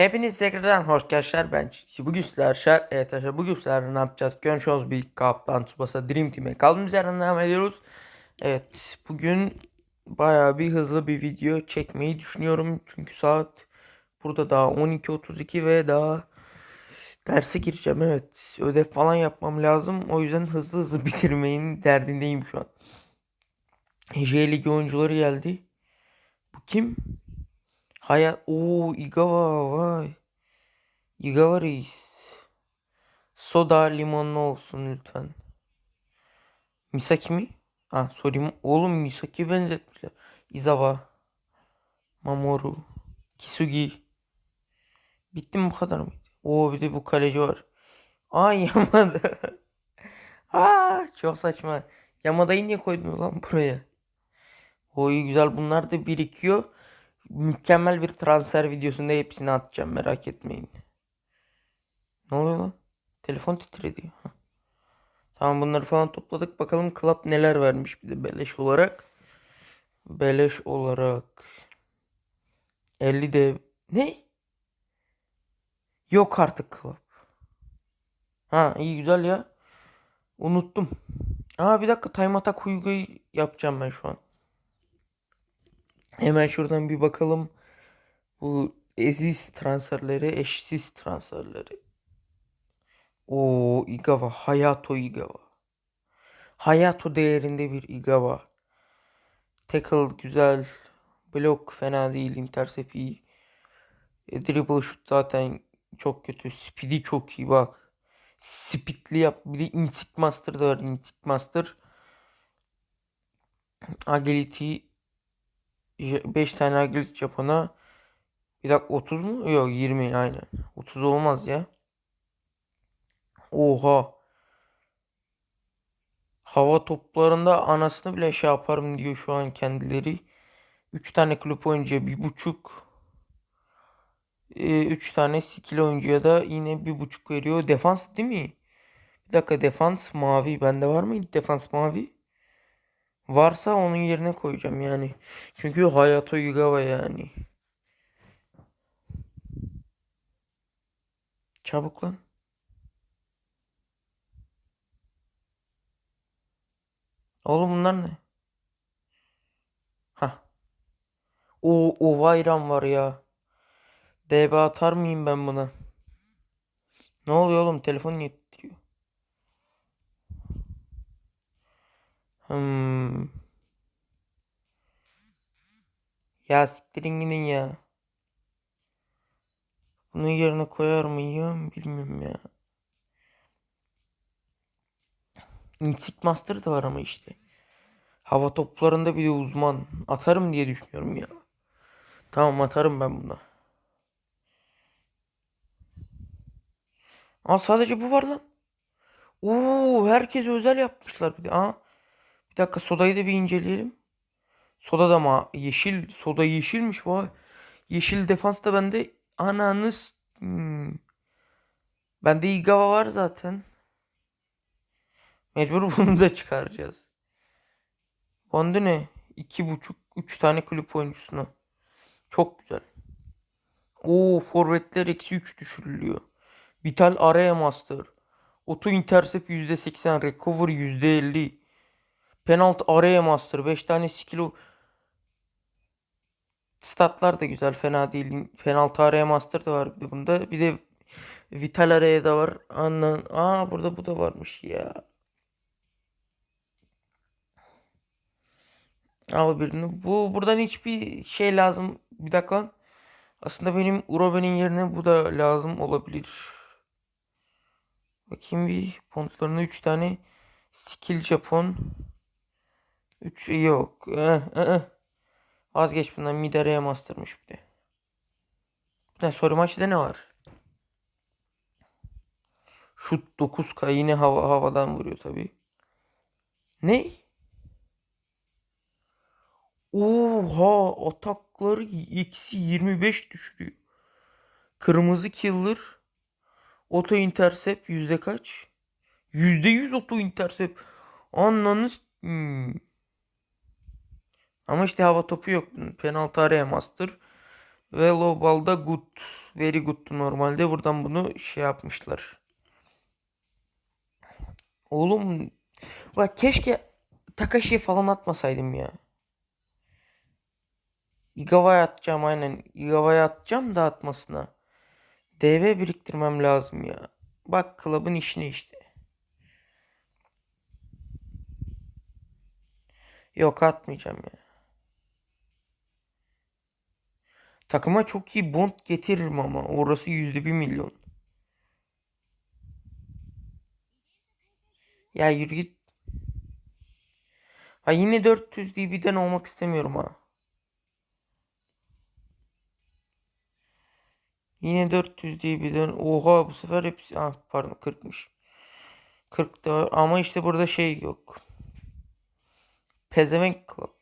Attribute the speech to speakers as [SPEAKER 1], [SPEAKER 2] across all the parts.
[SPEAKER 1] Hepiniz tekrardan hoş geldiniz. Ben Çiğ. Bugün sizler şer, evet arkadaşlar bugün sizlerle ne yapacağız? Görüşürüz bir kaptan Tsubasa Dream Team'e kaldığımız yerden devam ediyoruz. Evet bugün bayağı bir hızlı bir video çekmeyi düşünüyorum. Çünkü saat burada daha 12.32 ve daha derse gireceğim. Evet ödev falan yapmam lazım. O yüzden hızlı hızlı bitirmeyin derdindeyim şu an. J Ligi oyuncuları geldi. Bu kim? Hayat o Igawa vay. Igawa reis. Soda limonlu olsun lütfen. Misaki mi? Ah sorry. Oğlum Misaki benzetmişler. Izawa. Mamoru. Kisugi. Bitti mi bu kadar mı? Oo bir de bu kaleci var. Aa Yamada. Aa çok saçma. Yamada'yı niye koydun lan buraya? O iyi güzel bunlar da birikiyor. Mükemmel bir transfer videosunda hepsini atacağım merak etmeyin. Ne oluyor lan? Telefon titredi. Tamam bunları falan topladık. Bakalım Club neler vermiş bize beleş olarak. Beleş olarak. 50 de ne? Yok artık Club. Ha iyi güzel ya. Unuttum. Aa bir dakika Time Attack Huygu'yu yapacağım ben şu an. Hemen şuradan bir bakalım. Bu eziz transferleri, eşsiz transferleri. O Igawa, Hayato Igawa. Hayato değerinde bir Igawa. Tackle güzel. Blok fena değil. Intercept iyi. E, dribble şut zaten çok kötü. Speed'i çok iyi bak. Speedli yap. Bir de Instinct Master da var. Instinct Master. Agility 5 tane agility Japon'a bir dakika 30 mu? Yok 20 aynen. 30 olmaz ya. Oha. Hava toplarında anasını bile şey yaparım diyor şu an kendileri. 3 tane kulüp oyuncuya bir buçuk. 3 tane skill oyuncuya da yine bir buçuk veriyor. Defans değil mi? Bir dakika defans mavi. Bende var mıydı defans mavi? Varsa onun yerine koyacağım yani. Çünkü Hayato Yugawa yani. Çabuk lan. Oğlum bunlar ne? Ha. O o Vayran var ya. DB atar mıyım ben buna? Ne oluyor oğlum? Telefon niye Hmm. Ya siktirin gidin ya. Bunun yerine koyar mıyım bilmiyorum ya. Insect Master da var ama işte. Hava toplarında bir de uzman. Atarım diye düşünüyorum ya. Tamam atarım ben buna. Aa sadece bu var lan. Oo herkes özel yapmışlar bir de. Aa bir dakika sodayı da bir inceleyelim. Soda da ma yeşil. Soda yeşilmiş vay. Yeşil defans da bende ananız. Hmm. Bende Igawa var zaten. Mecbur bunu da çıkaracağız. Bende ne? İki buçuk, üç tane kulüp oyuncusuna. Çok güzel. Oo forvetler eksi 3 düşürülüyor. Vital Area Master. Auto Intercept %80. Recover %50. Penaltı Area Master. 5 tane skill Statlar da güzel. Fena değil. Penaltı Area Master da var bunda. Bir de Vital Area da var. Anan. Aa burada bu da varmış ya. Al birini. Bu buradan hiçbir şey lazım. Bir dakika. Aslında benim Urobe'nin yerine bu da lazım olabilir. Bakayım bir pontlarına 3 tane skill Japon. 3 yok. Eh, eh, eh. Vazgeç bundan Midare'ye mastermış bir de. Ne soru maçta ne var? Şut 9K yine hava, havadan vuruyor tabi. Ne? Oha atakları eksi 25 düşürüyor. Kırmızı killer Auto intercept yüzde kaç? Yüzde yüz auto intercept. Anlanız. Hmm. Ama işte hava topu yok. Penaltı araya master. Ve low ball'da good. Very good'tu normalde. Buradan bunu şey yapmışlar. Oğlum bak keşke Takashi'ye falan atmasaydım ya. Igawa'ya atacağım aynen. Igawa'ya atacağım da atmasına. DB biriktirmem lazım ya. Bak klubun işine işte. Yok atmayacağım ya. Takıma çok iyi bond getiririm ama orası yüzde bir milyon. Ya yürü git. Ha yine 400 DB'den olmak istemiyorum ha. Yine 400 DB'den. Oha bu sefer hepsi. Ah pardon 40'mış. 40 da ama işte burada şey yok. Pezevenk Club.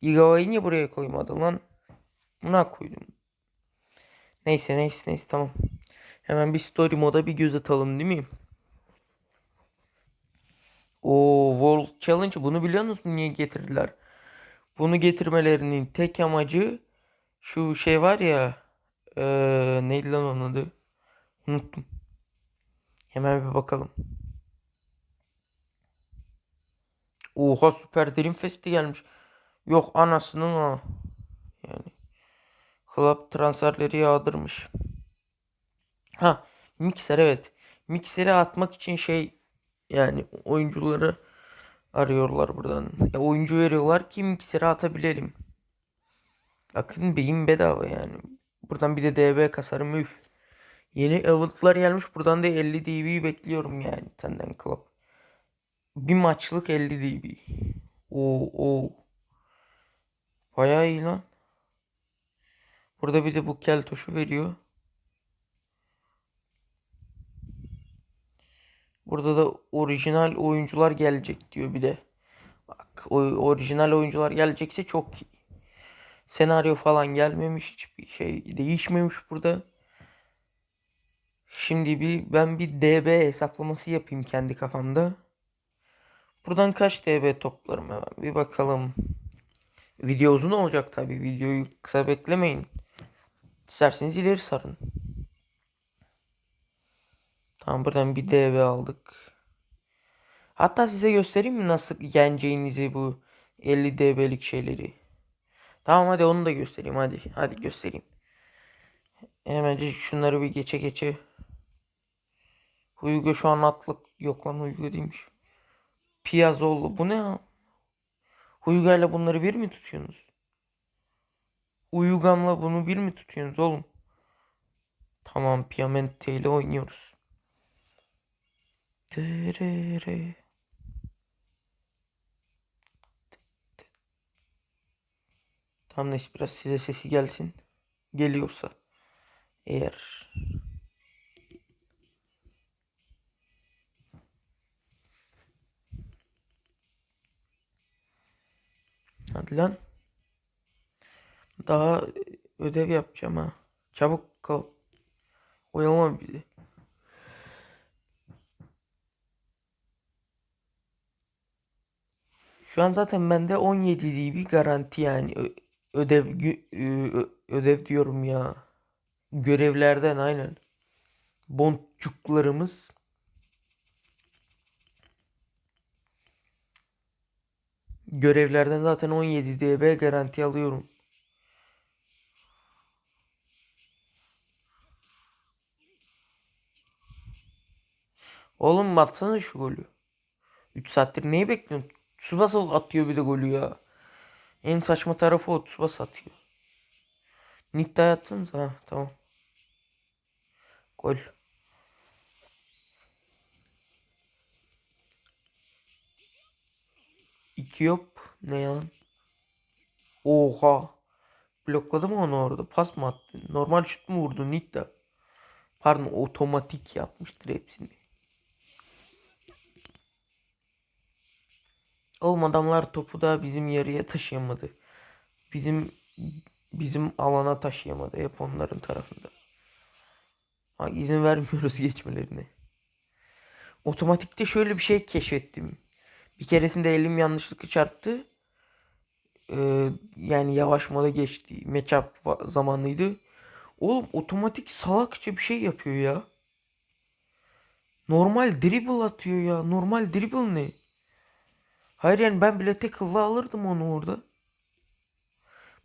[SPEAKER 1] Igawa'yı niye buraya koymadı lan? Buna koydum. Neyse neyse neyse tamam. Hemen bir story moda bir göz atalım değil mi? O World Challenge bunu biliyor musun niye getirdiler? Bunu getirmelerinin tek amacı şu şey var ya eee neydi lan onun adı? Unuttum. Hemen bir bakalım. Oha Süper Dream Fest'e gelmiş. Yok anasının ha. Yani Club transferleri yağdırmış. Ha mikser evet. Mikseri atmak için şey yani oyuncuları arıyorlar buradan. E, oyuncu veriyorlar ki mikseri atabilelim. Bakın beyin bedava yani. Buradan bir de DB kasarım üf. Yeni event'lar gelmiş. Buradan da 50 dB bekliyorum yani senden club. Bir maçlık 50 dB. Oo oo. Bayağı iyi lan. Burada bir de bu keltoşu veriyor. Burada da orijinal oyuncular gelecek diyor bir de. Bak o orijinal oyuncular gelecekse çok iyi. Senaryo falan gelmemiş hiçbir şey değişmemiş burada. Şimdi bir ben bir DB hesaplaması yapayım kendi kafamda. Buradan kaç DB toplarım hemen bir bakalım. Video uzun olacak tabi. Videoyu kısa beklemeyin. İsterseniz ileri sarın. Tamam buradan bir DB aldık. Hatta size göstereyim mi nasıl yeneceğinizi bu 50 DB'lik şeyleri. Tamam hadi onu da göstereyim hadi. Hadi göstereyim. Hemen şunları bir geçe geçe. Huygo şu an atlık yok lan Huygo değilmiş. Piyazoğlu bu ne ya? Huygar'la bunları bir mi tutuyorsunuz? Uyugam'la bunu bir mi tutuyorsunuz oğlum? Tamam Piamente ile oynuyoruz. Dırırı. Tamam neyse biraz size sesi gelsin. Geliyorsa. Eğer. Hadi lan. Daha ödev yapacağım ha. Çabuk kal. Oyalama bizi. Şu an zaten bende 17 dB garanti yani Ö- ödev ödev diyorum ya. Görevlerden aynen. Boncuklarımız görevlerden zaten 17 dB garanti alıyorum. Oğlum atsana şu golü. 3 saattir neyi bekliyorsun? Tsubasa atıyor bir de golü ya. En saçma tarafı o Tsubasa atıyor. Nitta'ya attınız ha tamam. Gol. İki yop. Ne yalan. Oha. Blokladı mı onu orada? Pas mı attı? Normal şut mu vurdu Nitta? Pardon otomatik yapmıştır hepsini. Oğlum adamlar topu da bizim yarıya taşıyamadı. Bizim bizim alana taşıyamadı. Hep onların tarafında. Ha, izin vermiyoruz geçmelerine. Otomatikte şöyle bir şey keşfettim. Bir keresinde elim yanlışlıkla çarptı. Ee, yani yavaş moda geçti. Matchup zamanıydı. Oğlum otomatik salakça bir şey yapıyor ya. Normal dribble atıyor ya. Normal dribble ne? Hayır yani ben bile tackle'la alırdım onu orada.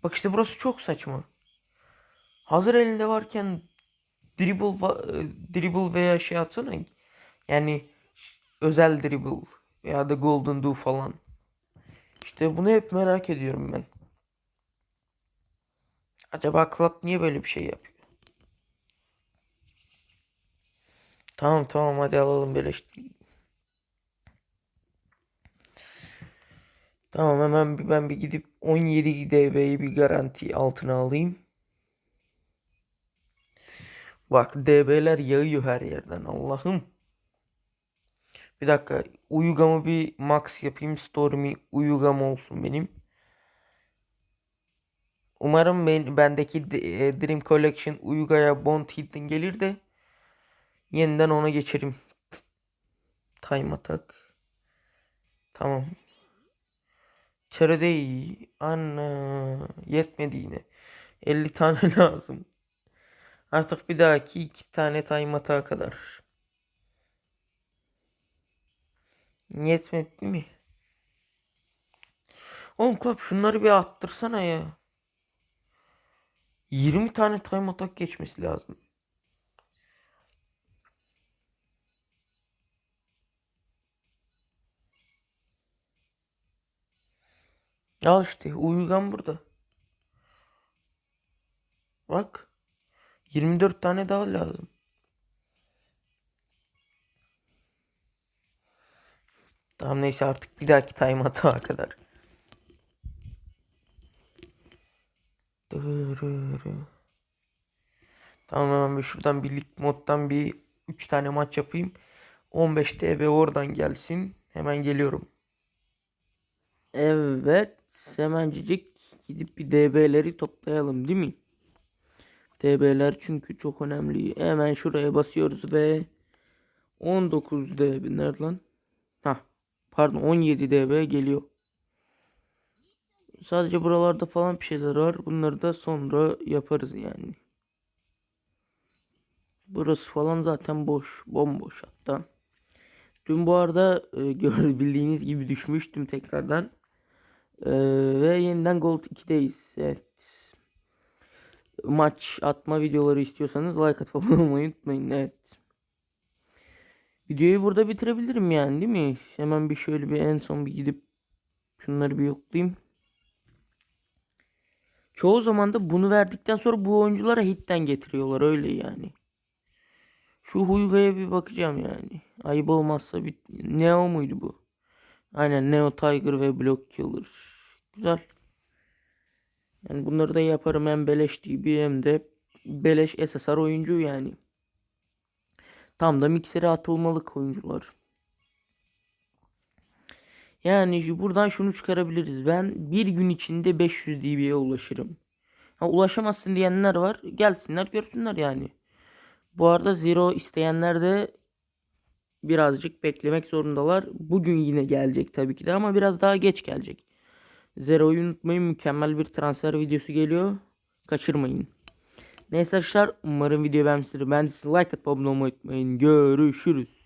[SPEAKER 1] Bak işte burası çok saçma. Hazır elinde varken dribble e, dribble veya şey atsana. Yani özel dribble veya da golden do falan. İşte bunu hep merak ediyorum ben. Acaba Club niye böyle bir şey yapıyor? Tamam tamam hadi alalım beleş. Tamam hemen ben bir gidip 17 DB'yi bir garanti altına alayım. Bak DB'ler yağıyor her yerden Allah'ım. Bir dakika Uyugam'ı bir max yapayım. Stormy Uyugam olsun benim. Umarım ben, bendeki de- e, Dream Collection Uyuga'ya Bond Hidden gelir de yeniden ona geçerim. Time Attack. Tamam. Çare iyi. Anna. Yetmedi yine. 50 tane lazım. Artık bir dahaki iki tane attack'a kadar. Yetmedi mi? Oğlum Klap şunları bir attırsana ya. 20 tane time attack geçmesi lazım. Al işte uyugan burada. Bak. 24 tane daha lazım. Tamam neyse artık bir dahaki time attack'a kadar. Tamam hemen bir şuradan bir lig moddan bir 3 tane maç yapayım. 15 TB oradan gelsin. Hemen geliyorum. Evet. Hemencik gidip bir DB'leri toplayalım değil mi? DB'ler çünkü çok önemli. Hemen şuraya basıyoruz ve 19 DB nerede lan? Hah. Pardon 17 DB geliyor. Sadece buralarda falan bir şeyler var. Bunları da sonra yaparız yani. Burası falan zaten boş. Bomboş hatta. Dün bu arada e, gör- bildiğiniz gibi düşmüştüm tekrardan. E, ve yeniden Gold 2'deyiz. Evet. Maç atma videoları istiyorsanız like atıp abone olmayı unutmayın. Evet. Videoyu burada bitirebilirim yani değil mi? Hemen bir şöyle bir en son bir gidip şunları bir yoklayayım. Çoğu zaman da bunu verdikten sonra bu oyunculara hitten getiriyorlar öyle yani. Şu Huyga'ya bir bakacağım yani. Ayıp olmazsa bir Neo muydu bu? Aynen Neo Tiger ve Block Killer. Güzel. Yani bunları da yaparım hem beleş DB hem de beleş SSR oyuncu yani. Tam da miksere atılmalık oyuncular. Yani buradan şunu çıkarabiliriz. Ben bir gün içinde 500 DB'ye ulaşırım. Ha, ulaşamazsın diyenler var. Gelsinler görsünler yani. Bu arada Zero isteyenler de birazcık beklemek zorundalar. Bugün yine gelecek tabii ki de ama biraz daha geç gelecek. Zero'yu unutmayın mükemmel bir transfer videosu geliyor. Kaçırmayın. Neyse arkadaşlar umarım video beğenmişsiniz. Ben size like atıp unutmayın. Görüşürüz.